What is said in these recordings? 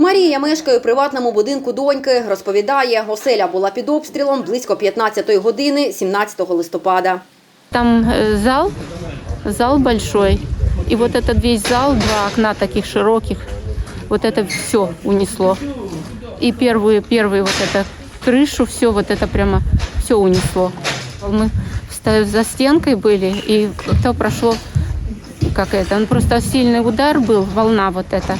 Марія мешкає у приватному будинку доньки. Розповідає, оселя була під обстрілом близько 15-ї години 17 листопада. Там э, зал, зал большой. И вот этот весь зал, два окна таких широких, вот это все унесло. И первую, первую вот эту крышу, все вот это прямо, все унесло. Мы ста- за стенкой были, и то прошло, как это, он просто сильный удар был, волна вот эта.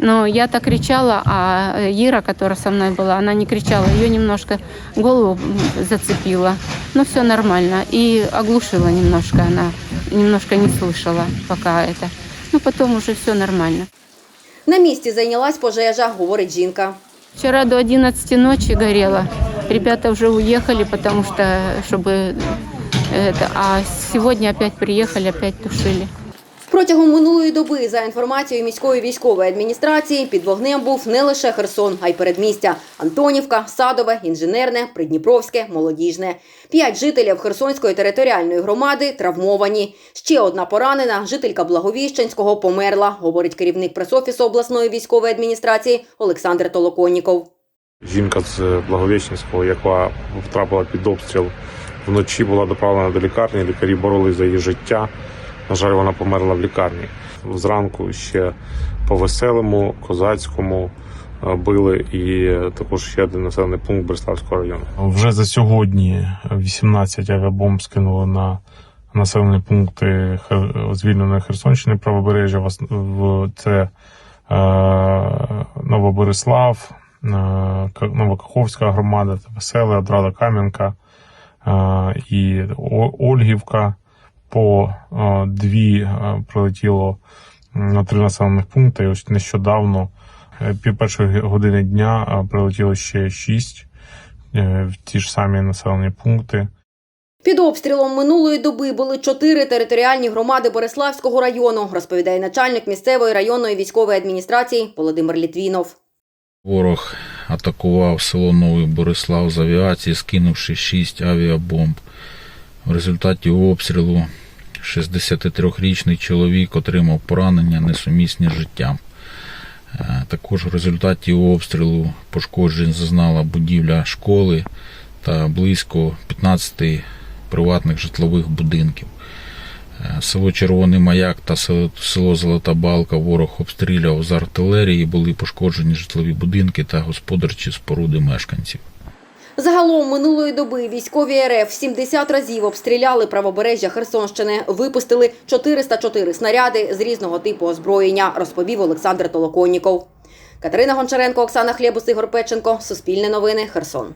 Но я так кричала, а э, Ира, которая со мной была, она не кричала, ее немножко голову м, зацепила. Но все нормально. И оглушила немножко она, немножко не слышала пока это. Ну, потом уже все нормально. На місці зайнялась пожежа, говорить жінка. Вчера до 11 ночи горело. Ребята уже уехали, потому что, чтобы это, а сегодня опять приехали, опять тушили. Протягом минулої доби, за інформацією міської військової адміністрації, під вогнем був не лише Херсон, а й передмістя – Антонівка, Садове, Інженерне, Придніпровське, Молодіжне. П'ять жителів Херсонської територіальної громади травмовані. Ще одна поранена, жителька Благовіщенського, померла, говорить керівник пресофісу обласної військової адміністрації Олександр Толоконніков. Жінка з Благовіщенського, яка втрапила під обстріл вночі, була доправлена до лікарні. Лікарі боролись за її життя. На жаль, вона померла в лікарні. Зранку ще по веселому, козацькому е, били, і також ще один населений пункт Береславського району. Вже за сьогодні 18 авіабомб скинули на населені пункти звільненої Херсонщини правобережжя. Це е, Новоборислав, е, Новокаховська громада, Веселе, Одрада Кам'янка і Ольгівка. По е, дві е, прилетіло на три населених пункти. І ось нещодавно, е, пів першої години дня, прилетіло ще шість в ті ж самі населені пункти. Під обстрілом минулої доби були чотири територіальні громади Бориславського району, розповідає начальник місцевої районної військової адміністрації Володимир Літвінов. Ворог атакував село Новий Борислав з авіації, скинувши 6 авіабомб. В результаті обстрілу 63-річний чоловік отримав поранення, несумісні з життям. Е, Також в результаті обстрілу пошкоджень зазнала будівля школи та близько 15 приватних житлових будинків. Е, Село Червоний Маяк та село- Золота Балка ворог обстріляв з артилерії, були пошкоджені житлові будинки та господарчі споруди мешканців. Загалом минулої доби військові РФ 70 разів обстріляли правобережжя Херсонщини, випустили 404 снаряди з різного типу озброєння, розповів Олександр Толоконніков. Катерина Гончаренко, Оксана Хлєбус, Ігор Печенко. Суспільне новини. Херсон.